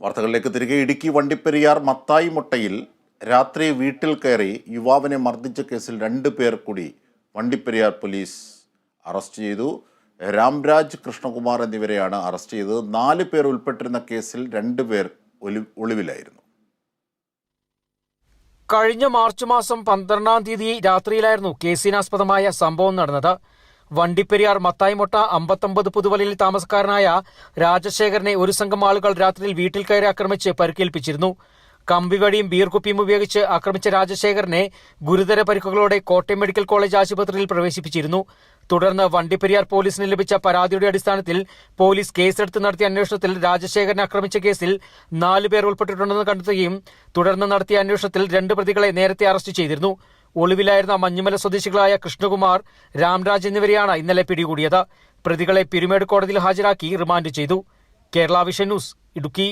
വാർത്തകളിലേക്ക് തിരികെ ഇടുക്കി വണ്ടിപ്പെരിയാർ മത്തായി മുട്ടയിൽ രാത്രി വീട്ടിൽ കയറി യുവാവിനെ മർദ്ദിച്ച കേസിൽ രണ്ട് പേർ കൂടി വണ്ടിപ്പെരിയാർ പോലീസ് അറസ്റ്റ് ചെയ്തു. രാംരാജ് കൃഷ്ണകുമാർ എന്നിവരെയാണ് അറസ്റ്റ് ചെയ്തത്. നാല് പേർ ഉൾപ്പെട്ടിരുന്ന കേസിൽ രണ്ട് പേർ ഒളിവിലായിരുന്നു. കഴിഞ്ഞ മാർച്ച് മാസം പന്ത്രണ്ടാം തീയതി രാത്രിയിലായിരുന്നു കേസിനാസ്പദമായ സംഭവം നടന്നത്. വണ്ടിപ്പെരിയാർ മത്തായിമൊട്ട അമ്പത്തൊമ്പത് പുതുവലയിൽ താമസക്കാരനായ രാജശേഖരനെ ഒരു സംഘം ആളുകൾ രാത്രിയിൽ വീട്ടിൽ കയറി ആക്രമിച്ച് പരിക്കേൽപ്പിച്ചിരുന്നു. കമ്പിവടിയും ബീർകുപ്പിയും ഉപയോഗിച്ച് ആക്രമിച്ച രാജശേഖരനെ ഗുരുതര പരിക്കുകളോടെ കോട്ടയം മെഡിക്കൽ കോളേജ് ആശുപത്രിയിൽ പ്രവേശിപ്പിച്ചിരുന്നു. തുടർന്ന് വണ്ടിപ്പെരിയാർ പോലീസിന് ലഭിച്ച പരാതിയുടെ അടിസ്ഥാനത്തിൽ പോലീസ് കേസെടുത്ത് നടത്തിയ അന്വേഷണത്തിൽ രാജശേഖരനെ ആക്രമിച്ച കേസിൽ നാലുപേർ ഉൾപ്പെട്ടിട്ടുണ്ടെന്ന് കണ്ടെത്തുകയും തുടർന്ന് നടത്തിയ അന്വേഷണത്തിൽ രണ്ട് പ്രതികളെ നേരത്തെ അറസ്റ്റ് ചെയ്തിരുന്നു. ഒളിവിലായിരുന്ന മഞ്ഞുമല സ്വദേശികളായ കൃഷ്ണകുമാർ രാംരാജ് എന്നിവരെയാണ് ഇന്നലെ പിടികൂടിയത്. പ്രതികളെ പിരുമേട് കോടതിയിൽ ഹാജരാക്കി റിമാൻഡ് ചെയ്തു. Kerala vision news Idukki.